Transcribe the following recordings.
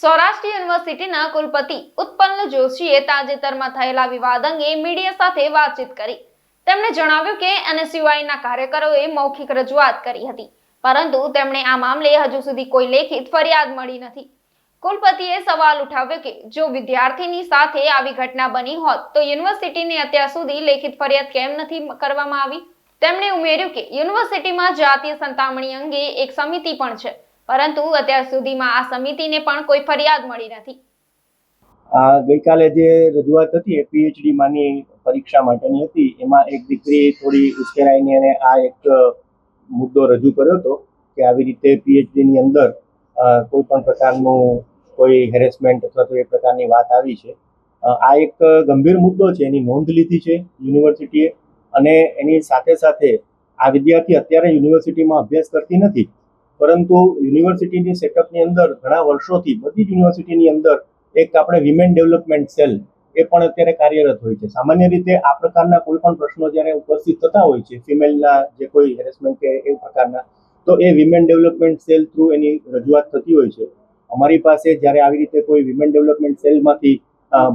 સૌરાષ્ટ્ર યુનિવર્સિટીના કુલપતિ ઉત્પન્ન જોશીએ તાજેતરમાં થયેલા વિવાદ અંગે મીડિયા સાથે વાતચીત કરી. તેમણે જણાવ્યું કે એનએસયુઆઈના કાર્યકરોએ મૌખિક રજૂઆત કરી હતી, પરંતુ તેમણે આ મામલે હજુ સુધી કોઈ લેખિત ફરિયાદ મળી નથી. કુલપતિએ સવાલ ઉઠાવ્યો કે જો વિદ્યાર્થીની સાથે આવી ઘટના બની હોત તો યુનિવર્સિટીને અત્યાર સુધી લેખિત ફરિયાદ કેમ નથી કરવામાં આવી? તેમણે ઉમેર્યું કે યુનિવર્સિટીમાં જાતીય સંતામણી અંગે એક સમિતિ પણ છે પરંતુ અત્યાર સુધીમાં આ સમિતિને પણ કોઈ ફરિયાદ મળી નથી. આ ગઈકાલે જે રજૂઆત હતી પીએચડી માની પરીક્ષા માટેની હતી, એમાં એક દીકરી થોડી ઉશ્કેરાઈને એને આ એક મુદ્દો રજૂ કર્યો હતો કે આવી રીતે પીએચડીની અંદર કોઈ પણ પ્રકારનું કોઈ હેરેસમેન્ટ અથવા તો એ પ્રકારની વાત આવી છે. આ એક ગંભીર મુદ્દો છે, એની નોંધ લીધી છે યુનિવર્સિટીએ અને એની સાથે સાથે આ વિદ્યાર્થી અત્યારે યુનિવર્સિટીમાં અભ્યાસ કરતી નથી. પરંતુ યુનિવર્સિટીની સેટઅપની અંદર ઘણા વર્ષોથી, બધી જ યુનિવર્સિટીની અંદર એક આપણે વિમેન ડેવલપમેન્ટ સેલ એ પણ અત્યારે કાર્યરત હોય છે. સામાન્ય રીતે આ પ્રકારના કોઈ પણ પ્રશ્નો જ્યારે ઉપસ્થિત થતા હોય છે ફિમેલના જે કોઈ હેરેસમેન્ટ કે એ પ્રકારના, તો એ વિમેન ડેવલપમેન્ટ સેલ થ્રુ એની રજૂઆત થતી હોય છે. અમારી પાસે જ્યારે આવી રીતે કોઈ વિમેન ડેવલપમેન્ટ સેલમાંથી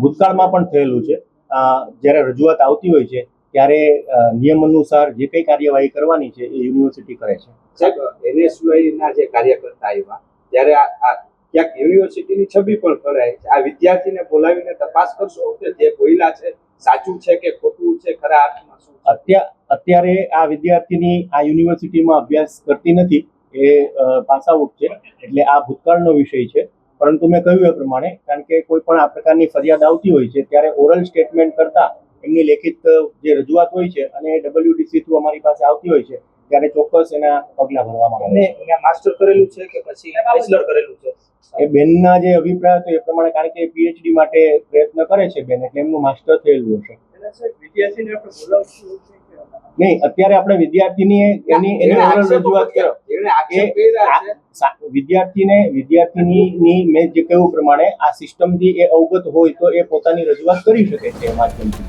ભૂતકાળમાં પણ થયેલું છે. જ્યારે રજૂઆત આવતી હોય છે ત્યારે નિયમ અનુસાર જે કંઈ કાર્યવાહી કરવાની છે એ યુનિવર્સિટી કરે છે. સાહેબ NSY જે કાર્યકર્તા આવ્યા ત્યારે આ ક્યાંક યુનિવર્સિટીની છબી પણ કરાય છે. આ વિદ્યાર્થીને બોલાવીને તપાસ કરશો કે જે બોયલા છે સાચું છે કે ખોટું છે ખરા અર્થમાં શું અત્યારે આ વિદ્યાર્થીની આ યુનિવર્સિટીમાં અભ્યાસ કરતી નથી એ પાસ આઉટ છે એટલે આ ભૂતકાળનો વિષય છે. પરંતુ મેં કહ્યું એ પ્રમાણે કારણ કે કોઈ પણ આ પ્રકારની ફરિયાદ આવતી હોય છે ત્યારે ઓરલ સ્ટેટમેન્ટ કરતા એમની લેખિત જે રજૂઆત હોય છે અને ડબલ્યુડીસી થ્રુ અમારી પાસે આવતી હોય છે ત્યારે ચોક્કસ એના પગલા ભરવામાં આવે છે. માસ્ટર કરેલું છે કે પછી બેચલર કરેલું છે? એ બેનના જે અભિપ્રાય હતો એ પ્રમાણે કારણ કે પીએચડી માટે પ્રયત્ન કરે છે બેન એટલે એમનું માસ્ટર થયેલું હશે. વિદ્યાર્થીને આપણે બોલાવશું નહીં અત્યારે આપણે વિદ્યાર્થીની એની એની ઓરલ રજૂઆત કરો. વિદ્યાર્થીને વિદ્યાર્થીની મેં જે કહ્યું પ્રમાણે આ સિસ્ટમથી એ અવગત હોય તો એ પોતાની રજૂઆત કરી શકે છે એ માધ્યમથી.